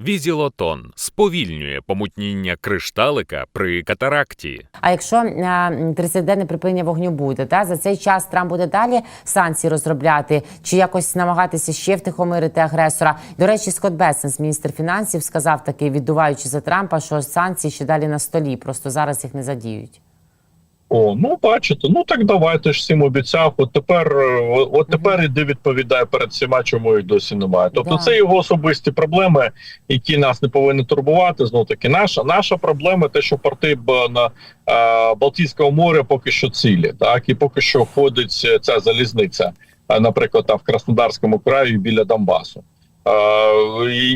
Візілотон сповільнює помутніння кришталика при катаракті. А якщо е, 30-денне припинення вогню буде, та за цей час Трамп буде далі санкції розробляти чи якось намагатися ще втихомирити агресора? До речі, Скотт Бесенс, міністр фінансів, сказав таки, віддуваючи за Трампа, що санкції ще далі на столі, просто зараз їх не задіють. О, ну бачите, ну так давайте ж всім обіцяв. От тепер, е, от тепер іди відповідає перед всіма, чому їх досі немає. Тобто, Да. це його особисті проблеми, які нас не повинні турбувати. Знов таки, наша наша проблема, те, що порти на е, Балтійського моря поки що цілі, так і поки що ходить е, ця залізниця, е, наприклад, там в Краснодарському краї біля Донбасу. І,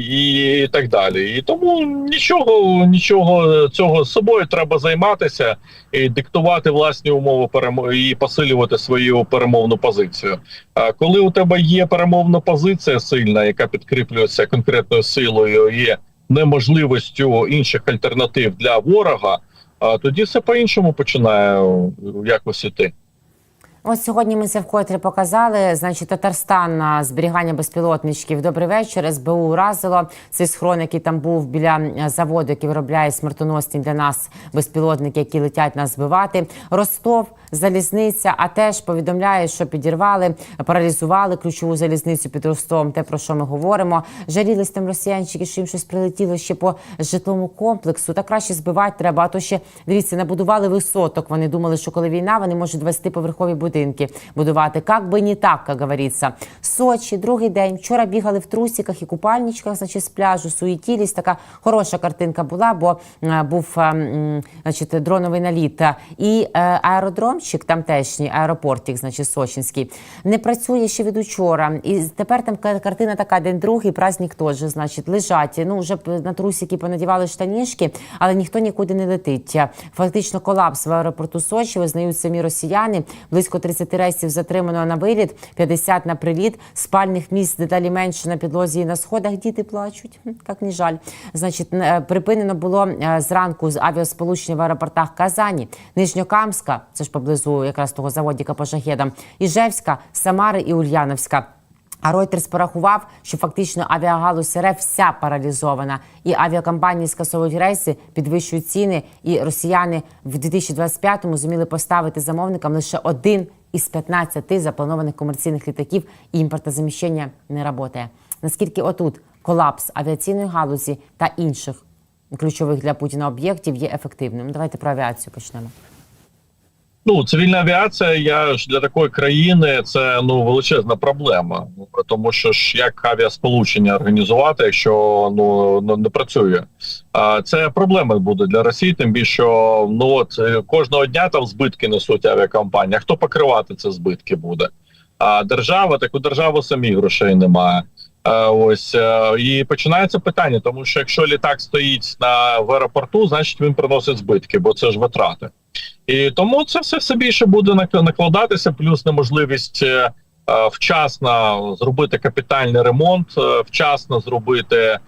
і, так далі. І тому нічого, нічого цього з собою треба займатися і диктувати власні умови перемо... і посилювати свою перемовну позицію. А коли у тебе є перемовна позиція сильна, яка підкріплюється конкретною силою, є неможливістю інших альтернатив для ворога, а тоді все по-іншому починає е, якось іти. Ось сьогодні ми це вкотре показали. Значить, Татарстан на зберігання безпілотничків. Добрий вечір. СБУ уразило цей схрон, який там був біля заводу, який виробляє смертоносні для нас безпілотники, які летять нас збивати. Ростов, залізниця, а теж повідомляє, що підірвали, паралізували ключову залізницю під Ростовом. Те про що ми говоримо. Жалілись там росіянчики, що їм щось прилетіло ще по житловому комплексу. Та краще збивати треба. А то ще дивіться, набудували висоток. Вони думали, що коли війна, вони можуть 20-поверхові будинки будувати. Как би не так, як говориться. Сочі, другий день. Вчора бігали в трусиках і купальничках, значить, з пляжу, суетілись. Така хороша картинка була, бо е, був е, значить, дроновий наліт. І е, аеродромчик тамтешній, аеропортик, значить, Сочинський, не працює ще від учора. І тепер там картина така, день другий, праздник теж, значить, лежать. Ну, вже на трусики понадівали штанішки, але ніхто нікуди не летить. Фактично колапс в аеропорту Сочі, визнають самі росіяни. Близько 30 рейсів затримано на виліт, 50 на приліт. Спальних місць деталі менше на підлозі і на сходах. Діти плачуть. Як не жаль. Значить, е, припинено було е, зранку з авіасполучення в аеропортах Казані, Нижньокамська, це ж поблизу якраз того заводіка по шахедам, Іжевська, Самари і Ульяновська. А Reuters порахував, що фактично авіагалузь РФ вся паралізована, і авіакомпанії скасовують рейси, підвищують ціни. І росіяни в 2025-му зуміли поставити замовникам лише один із 15 запланованих комерційних літаків, і імпортозаміщення не працює. Наскільки отут колапс авіаційної галузі та інших ключових для Путіна об'єктів є ефективним? Давайте про авіацію почнемо. Ну, цивільна авіація, я ж для такої країни це ну величезна проблема. Тому що ж як авіасполучення організувати, якщо ну ну, не працює. А це проблема буде для Росії, тим більше ну от е, кожного дня там збитки несуть авіакомпанії. А Хто покривати ці збитки буде? А держава, так у держави самі грошей немає. Е, Ось е, і починається питання, тому що якщо літак стоїть на в аеропорту, значить він приносить збитки, бо це ж витрати. І тому це все все більше буде накладатися, плюс неможливість е, вчасно зробити капітальний ремонт, вчасно зробити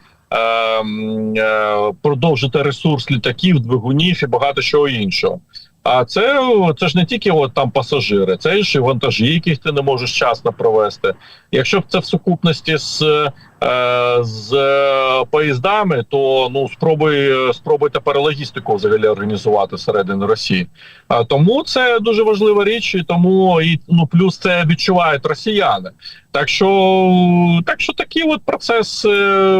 продовжити ресурс літаків, двигунів і багато чого іншого. А це, це ж не тільки от там пасажири, це ж і вантажі, яких ти не можеш вчасно провести. Якщо б це в сукупності з, е, з поїздами, то ну спробуй спробуй тепер логістику взагалі організувати всередині Росії. А тому це дуже важлива річ, і тому і ну плюс це відчувають росіяни. Так що так що такий от процес е,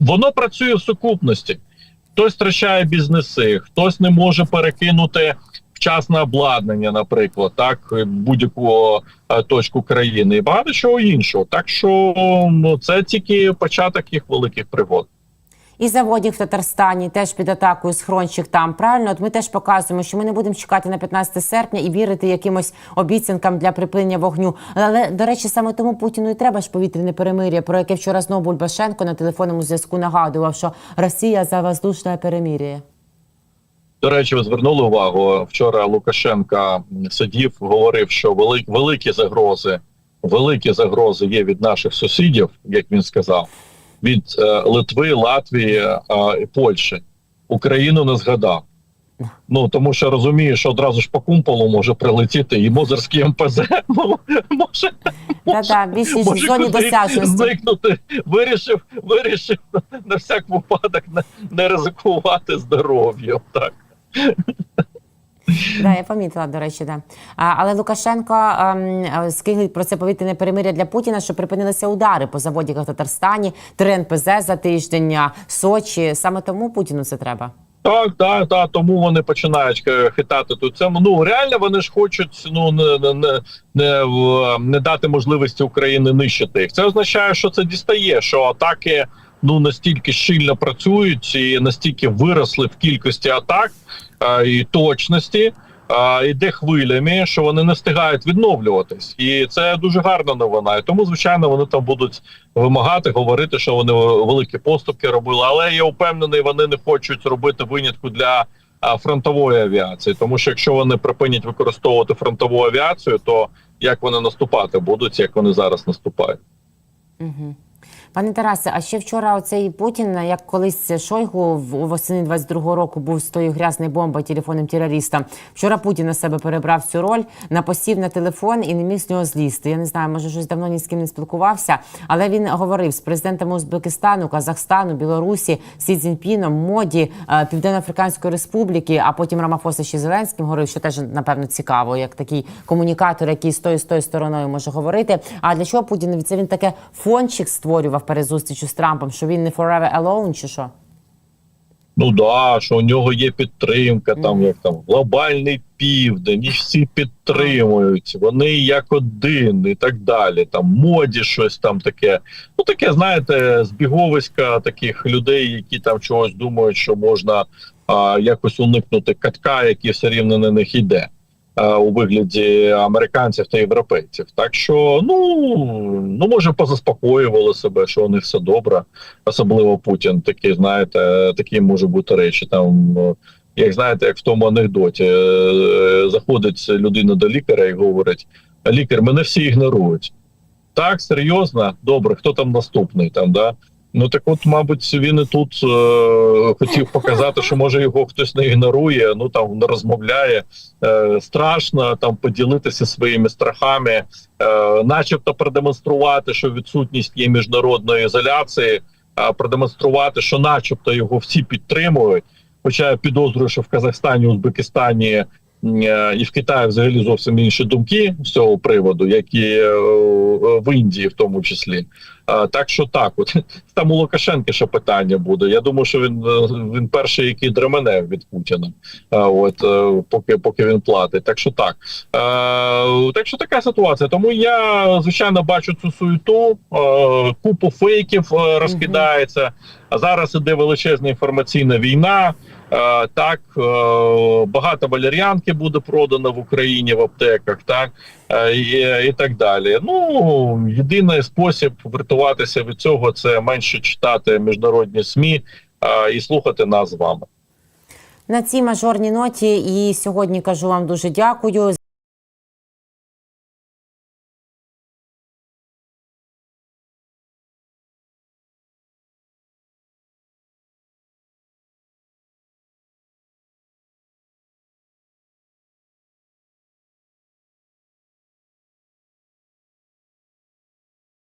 воно працює в сукупності. Хтось втрачає бізнеси, хтось не може перекинути вчасне обладнання, наприклад, так будь-яку е, точку країни і багато чого іншого. Так що ну це тільки початок їх великих пригод. І заводів в Татарстані теж під атакою схрончик там. Правильно, от ми теж показуємо, що ми не будемо чекати на 15 серпня і вірити якимось обіцянкам для припинення вогню. Але до речі, саме тому Путіну і треба ж повітряне перемир'я, про яке вчора знову Бульбашенко на телефонному зв'язку нагадував, що Росія за воздушне перемир'я. До речі, ви звернули увагу вчора. Лукашенка сидів, говорив, що великі загрози, великі загрози є від наших сусідів, як він сказав, від е, Литви, Латвії е, і Польщі. Україну не згадав. Ну тому що розуміє, що одразу ж по кумполу може прилетіти і Мозерський МПЗ може зоні досяжності. зникнути. Вирішив, вирішив на всяк випадок не, не ризикувати здоров'ям. Так. Да, я помітила, до речі, да. Але Лукашенко ем, е, про це повітряне перемиря для Путіна, що припинилися удари по заводіках в Татарстані, три НПЗ за тиждень, Сочі. Саме тому Путіну це треба. Так, так, так, тому вони починають е, хитати тут це. Ну реально вони ж хочуть ну не, не, не, не, дати можливості Україні нищити їх. Це означає, що це дістає, що атаки ну настільки щільно працюють і настільки виросли в кількості атак а, і точності. А, іде хвилями, що вони не встигають відновлюватись, і це дуже гарна новина. І тому, звичайно, вони там будуть вимагати, говорити, що вони великі поступки робили. Але я впевнений, вони не хочуть робити винятку для а, фронтової авіації, тому що якщо вони припинять використовувати фронтову авіацію, то як вони наступати будуть, як вони зараз наступають. Угу. Пане Тарасе, а ще вчора оцей Путін, як колись Шойгу в восени 22-го року був з тою грязною бомбою телефонним терористом. Вчора Путін на себе перебрав цю роль, напосів на телефон і не міг з нього злізти. Я не знаю, може щось давно ні з ким не спілкувався, але він говорив з президентами Узбекистану, Казахстану, Білорусі, Сі Цзіньпіном, Моді, е, Південно-Африканської Республіки, а потім Рамафоса ще Зеленським говорив, що теж напевно цікаво, як такий комунікатор, який з тою з тою стороною може говорити. А для чого Путін це він таке фончик створював перед зустрічю з Трампом, що він не forever alone, чи що? Ну да, що у нього є підтримка, там як там глобальний південь, і всі підтримують. Вони як один і так далі. Там моді щось там таке. Ну таке, знаєте, збіговиська таких людей, які там чогось думають, що можна а, якось уникнути катка, який все рівно на них йде. А, У вигляді американців та європейців, так що ну ну може позаспокоювали себе, що у все добре, особливо Путін. Такі знаєте, такі може бути речі. Там е, як знаєте, як в тому анекдоті е, заходить людина до лікаря і говорить: лікар, мене всі ігнорують. Так, серйозно, добре, хто там наступний там, да? Ну так от, мабуть, він і тут е, хотів показати, що може його хтось не ігнорує, ну там не розмовляє. Е, страшно там поділитися своїми страхами, е, начебто продемонструвати, що відсутність є міжнародної ізоляції, а продемонструвати, що, начебто, його всі підтримують. Хоча я підозрюю, що в Казахстані, Узбекистані е, і в Китаї взагалі зовсім інші думки з цього приводу, як і е, в Індії, в тому числі. Так що так, от там у Лукашенка ще питання буде. Я думаю, що він е, він перший, який дремене від Путіна. От е, поки поки він платить. Так що так. Е, так що така ситуація. Тому я звичайно бачу цю суету, е, купу фейків е, розкидається. А зараз іде величезна інформаційна війна. Е, так е, багато валер'янки буде продано в Україні в аптеках, так е, і, і так далі. Ну єдиний спосіб врятуватися від цього це менше читати міжнародні СМІ е, і слухати нас з вами. На цій мажорній ноті і сьогодні кажу вам дуже дякую.